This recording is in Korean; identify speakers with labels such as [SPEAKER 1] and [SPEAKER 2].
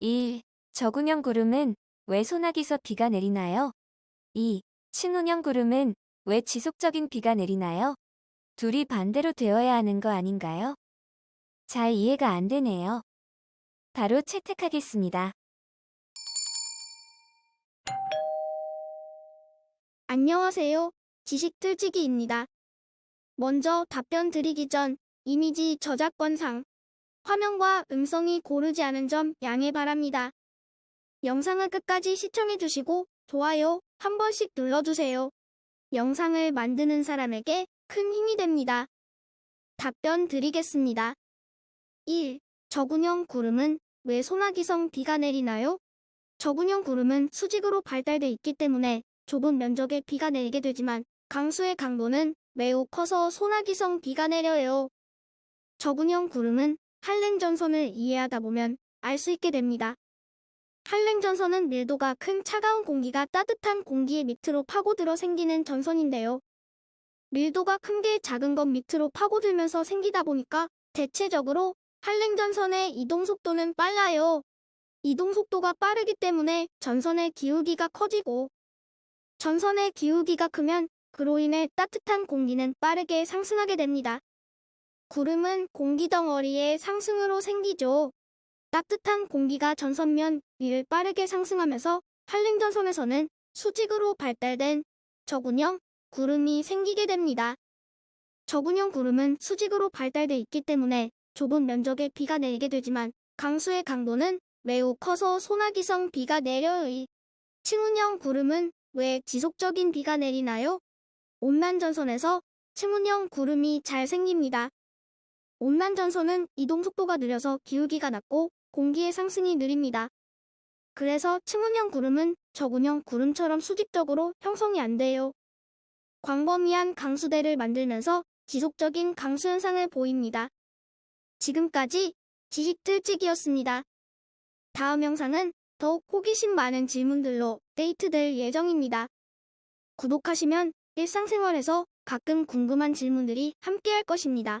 [SPEAKER 1] 1. 저군형 구름은 왜 소나기서 비가 내리나요? 2. 신운형 구름은 왜 지속적인 비가 내리나요? 둘이 반대로 되어야 하는 거 아닌가요? 잘 이해가 안 되네요. 바로 채택하겠습니다.
[SPEAKER 2] 안녕하세요. 지식 틀치기입니다. 먼저 답변 드리기 전 이미지 저작권상 화면과 음성이 고르지 않은 점 양해 바랍니다. 영상을 끝까지 시청해주시고 좋아요 한 번씩 눌러주세요. 영상을 만드는 사람에게 큰 힘이 됩니다. 답변 드리겠습니다. 1. 저군형 구름은 왜 소나기성 비가 내리나요? 저군형 구름은 수직으로 발달돼 있기 때문에 좁은 면적에 비가 내리게 되지만 강수의 강도는 매우 커서 소나기성 비가 내려요. 저군형 구름은 한랭전선을 이해하다 보면 알 수 있게 됩니다. 한랭전선은 밀도가 큰 차가운 공기가 따뜻한 공기의 밑으로 파고들어 생기는 전선인데요. 밀도가 큰 게 작은 것 밑으로 파고들면서 생기다 보니까 대체적으로 한랭전선의 이동 속도는 빨라요. 이동 속도가 빠르기 때문에 전선의 기울기가 커지고 전선의 기울기가 크면 그로 인해 따뜻한 공기는 빠르게 상승하게 됩니다. 구름은 공기 덩어리의 상승으로 생기죠. 따뜻한 공기가 전선면 위를 빠르게 상승하면서 한랭전선에서는 수직으로 발달된 저군형 구름이 생기게 됩니다. 저군형 구름은 수직으로 발달돼 있기 때문에 좁은 면적에 비가 내리게 되지만 강수의 강도는 매우 커서 소나기성 비가 내려의 층운형 구름은 왜 지속적인 비가 내리나요? 온난전선에서 층운형 구름이 잘 생깁니다. 온난전선은 이동 속도가 느려서 기울기가 낮고 공기의 상승이 느립니다. 그래서 층운형 구름은 저군형 구름처럼 수직적으로 형성이 안 돼요. 광범위한 강수대를 만들면서 지속적인 강수 현상을 보입니다. 지금까지 지식 틀찍이었습니다. 다음 영상은 더욱 호기심 많은 질문들로 데이트될 예정입니다. 구독하시면 일상생활에서 가끔 궁금한 질문들이 함께할 것입니다.